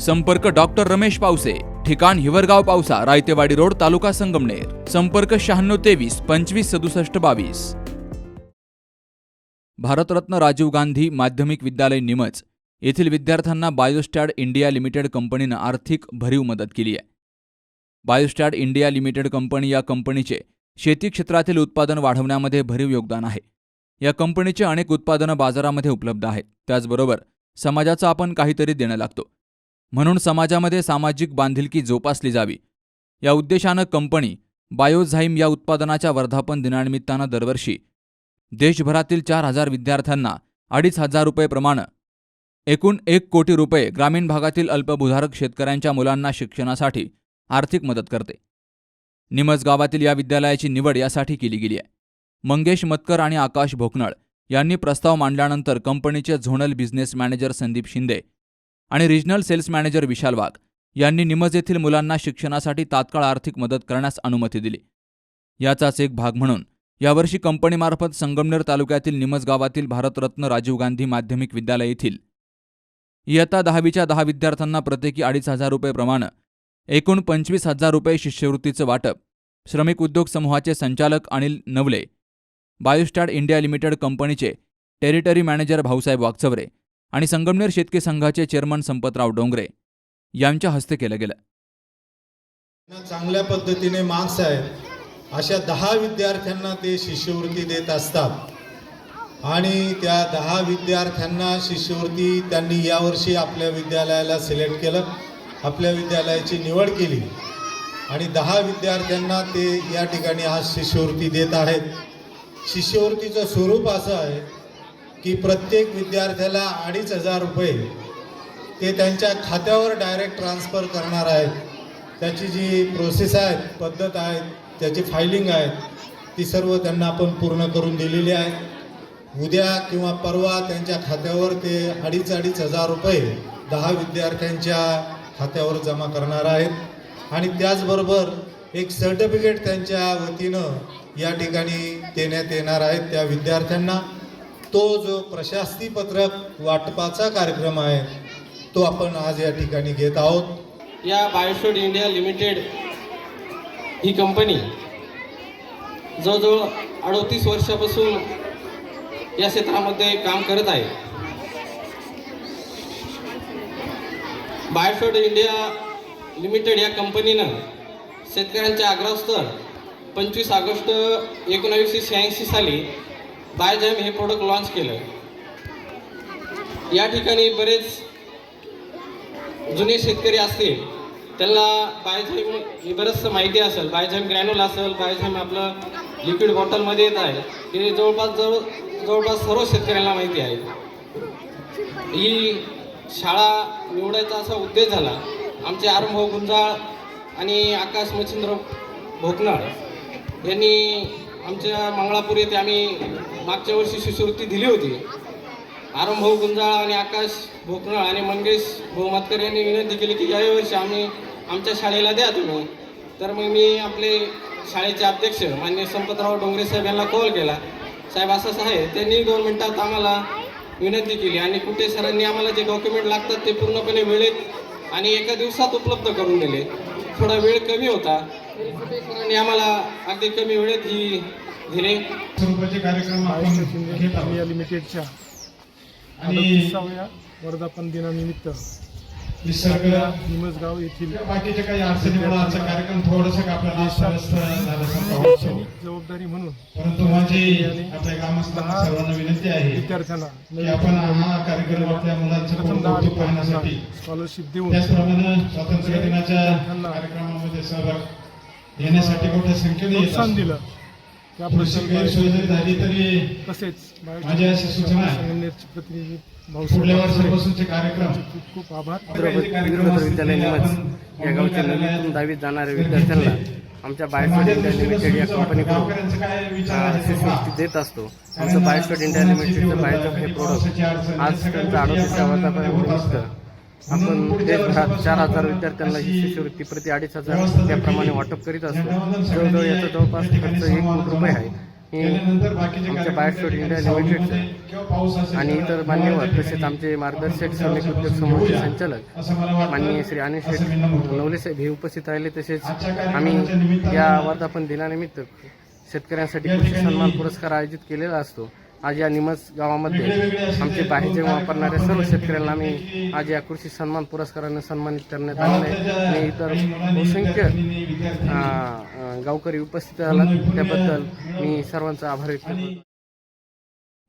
संपर्क डॉक्टर रमेश पावसे ठिकाण हिवरगाव पावसा रायतेवाडी रोड तालुका संगमनेर. संपर्क शहाण्णव तेवीस पंचवीस सदुसष्ट बावीस. भारतरत्न राजीव गांधी माध्यमिक विद्यालय निमच. येथील विद्यार्थ्यांना बायोस्टॅड इंडिया लिमिटेड कंपनीनं आर्थिक भरीव मदत केली आहे. बायोस्टॅड इंडिया लिमिटेड कंपनी या कंपनीचे शेती क्षेत्रातील उत्पादन वाढवण्यामध्ये भरीव योगदान आहे. या कंपनीचे अनेक उत्पादनं बाजारामध्ये उपलब्ध आहेत. त्याचबरोबर समाजाचं आपण काहीतरी देणं लागतो. म्हणून समाजामध्ये सामाजिक बांधिलकी जोपासली जावी. या उद्देशानं कंपनी बायोझाईम या उत्पादनाच्या वर्धापन दिनानिमित्तानं दरवर्षी देशभरातील चार हजार विद्यार्थ्यांना अडीच हजार रुपये प्रमाणे एकूण एक कोटी रुपये ग्रामीण भागातील अल्पभूधारक शेतकऱ्यांच्या मुलांना शिक्षणासाठी आर्थिक मदत करते. निमज गावातील या विद्यालयाची निवड यासाठी केली गेली आहे. मंगेश मतकर आणि आकाश भोकनळ यांनी प्रस्ताव मांडल्यानंतर कंपनीचे zonal business manager Sandeep Shinde आणि regional sales manager Vishal Wagh यांनी निमज येथील मुलांना शिक्षणासाठी तात्काळ आर्थिक मदत करण्यास अनुमती दिली. याचाच एक भाग म्हणून यावर्षी कंपनीमार्फत संगमनेर तालुक्यातील निमज गावातील भारतरत्न राजीव गांधी माध्यमिक विद्यालय येथील इयत्ता दहावीच्या दहा विद्यार्थ्यांना प्रत्येकी अडीच हजार रुपयेप्रमाणे एकूण पंचवीस हजार रुपये शिष्यवृत्तीचं वाटप श्रमिक उद्योग समूहाचे संचालक Anil Navale Biostadt India limited कंपनीचे टेरिटरी मॅनेजर भाऊसाहेब वागचवरे आणि संगमनेर शेतकी संघाचे चेअरमन संपतराव डोंगरे यांच्या हस्ते केलं गेलं. चांगल्या पद्धतीने मार्क्स आहे अशा दहा विद्यार्थ्यांना ते शिष्यवृत्ती देत असतात. आणि त्या दहा विद्यार्थ्यांना शिष्यवृत्ती त्यांनी यावर्षी आपल्या विद्यालयाला सिलेक्ट केलं आपल्या विद्यालयाची निवड केली. आणि दहा विद्यार्थ्यांना ते या ठिकाणी आज शिष्यवृत्ती देत आहेत. शिष्यवृत्तीचं स्वरूप असं आहे की प्रत्येक विद्यार्थ्याला अडीच हजार रुपये ते त्यांच्या खात्यावर डायरेक्ट ट्रान्सफर करणार आहेत. त्याची जी प्रोसेस आहे पद्धत आहे त्याची फायलिंग आहे ती सर्व त्यांना आपण पूर्ण करून दिलेली आहे. उद्या किंवा परवा त्यांच्या खात्यावर ते अडीच अडीच हजार रुपये दहा विद्यार्थ्यांच्या खात्यावर जमा करणार आहेत. आणि त्याचबरोबर एक सर्टिफिकेट त्यांच्या वतीनं या ठिकाणी देण्यात येणार आहेत त्या विद्यार्थ्यांना. तो जो प्रशासतीपत्रक वाटपाचा कार्यक्रम आहे तो आपण आज या ठिकाणी घेत आहोत. या बायोशोड इंडिया लिमिटेड ही कंपनी जवळजवळ अडतीस वर्षापासून या क्षेत्रामध्ये काम करत आहे. बायोशोड इंडिया लिमिटेड या कंपनीनं शेतकऱ्यांच्या आग्रहास्तर पंचवीस ऑगस्ट एकोणावीसशे शहाऐंशी साली बायजेम हे प्रोडक्ट लॉन्च केलं. या ठिकाणी बरेच जुने शेतकरी असतील त्यांना बायझेम ही बरंचसं माहिती असेल. बायझेम ग्रॅन्युल असेल बायझेम आपलं लिक्विड बॉटलमध्ये येत आहे. हे जवळपास जवळ जवळपास सर्व शेतकऱ्यांना माहिती आहे. ही शाळा निवडायचा असा उद्देश झाला. आमचे आरंभ गुंजाळ आणि आकाश मच्छिंद्र भोकनाळ यांनी आमच्या मंगळापूर येथे आम्ही मागच्या वर्षी शिष्यवृत्ती दिली होती. आरंभ भाऊ गुंजाळ आणि आकाश भोकनळ आणि मंगेश भाऊ मातकर यांनी विनंती केली की याही वर्षी आम्ही आमच्या शाळेला द्या तुम्ही. तर मग मी आपले शाळेचे अध्यक्ष मान्य संपतराव डोंगरे साहेब यांना कॉल केला. साहेब असं आहे त्यांनी दोन मिनटात आम्हाला विनंती केली आणि कुठे सरांनी आम्हाला जे डॉक्युमेंट लागतात ते पूर्णपणे वेळेत आणि एका दिवसात उपलब्ध करून दिले. थोडा वेळ कमी होता. सरांनी आम्हाला अगदी कमी वेळेत ही दिले स्वरूपाचे कार्यक्रम आपण घेत आहोत. लिमिटेडच्या आणि वर्धापन दिनानिमित्त निसर्ग निमजगाव येथील बाकीच्या काही आजचा कार्यक्रम थोडासा आपल्याला जबाबदारी म्हणून परंतु माझी आपल्या ग्रामस्थांना सर्वांना विनंती आहे विद्यार्थ्यांना की आपण हा कार्यक्रम आपल्या मुलांचं पाहण्यासाठी स्कॉलरशिप देऊन त्याचप्रमाणे स्वातंत्र्य दिनाच्या कार्यक्रमामध्ये सहभाग घेण्यासाठी मोठ्या संख्येने प्रोत्साहन असतो. दिलं. त्याबद्दल गैरसोय जरी झाली तरी तसेच माझी अशी सूचना आहे. प्रतिनिधी पुढल्या वर्षापासूनचे कार्यक्रम. खूप खूप आभार. वीरभद्र विद्यालय निमच या गावच्या नवीतून दहावीत जाणाऱ्या विद्यार्थ्यांना आमच्या बायोस्टॉट इंडिया लिमिटेड या कंपनीकडून शिष्यवृत्ती देत असतो. आमचं बायोस्टॉट इंडिया लिमिटेडचं बायोजॉब हे प्रोडक्ट आज त्यांचा अडोतीसच्या वर्धापनानिमित्त आपण देशभरात चार हजार विद्यार्थ्यांना ही शिष्यवृत्ती प्रति अडीच हजार त्याप्रमाणे वाटप करीत असतो. जवळजवळ याचा जवळपास खर्च एक कोटी रुपये आहे. हे आमच्या इंडिया लिमिटेडचं आणि इतर मान्यवर तसेच आमचे मार्गदर्शक श्रमिक उद्योग समूहाचे संचालक माननीय श्री अनिल शेठ नवले साहेब हे उपस्थित राहिले. तसेच आम्ही या वर्धापन दिनानिमित्त शेतकऱ्यांसाठी कृषी सन्मान पुरस्कार आयोजित केलेला असतो. आज या निमज गावामध्ये आमचे बाहेरचे वापरणाऱ्या सर्व शेतकऱ्यांना आम्ही आज या कृषी सन्मान पुरस्काराने सन्मानित करण्यात आले आणि इतर बहुसंख्य गावकरी उपस्थित आलात. त्याबद्दल मी सर्वांचा आभार व्यक्त करतो.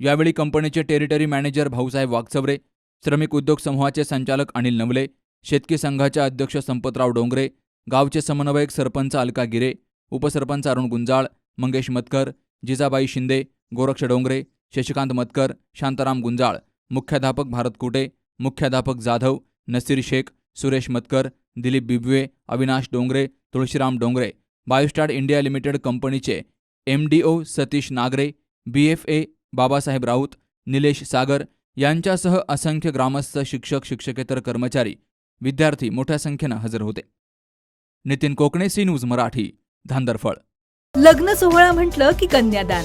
यावेळी कंपनीचे टेरिटरी मॅनेजर भाऊसाहेब वागचवरे श्रमिक उद्योग समूहाचे संचालक अनिल नवले शेतकी संघाचे अध्यक्ष संपतराव डोंगरे गावचे समन्वयक सरपंच अलका गिरे उपसरपंच अरुण गुंजाळ मंगेश मतकर जिजाबाई शिंदे गोरक्ष डोंगरे शशिकांत मतकर शांताराम गुंजाळ मुख्याध्यापक भारत कुटे मुख्याध्यापक Jadhav Nasir Shaikh Suresh Matkar Dilip Bibave Avinash Dongre Tulshiram Dongre Biostadt India limited कंपनीचे M D O Satish Nagare B F A Babasaheb Raut Nilesh Sagar यांच्यासह असंख्य ग्रामस्थ शिक्षक शिक्षकेतर कर्मचारी विद्यार्थी मोठ्या संख्येनं हजर होते. Nitin Kokane C news Marathi Dhandarphal. लग्न सोहळा म्हटलं की कन्यादान.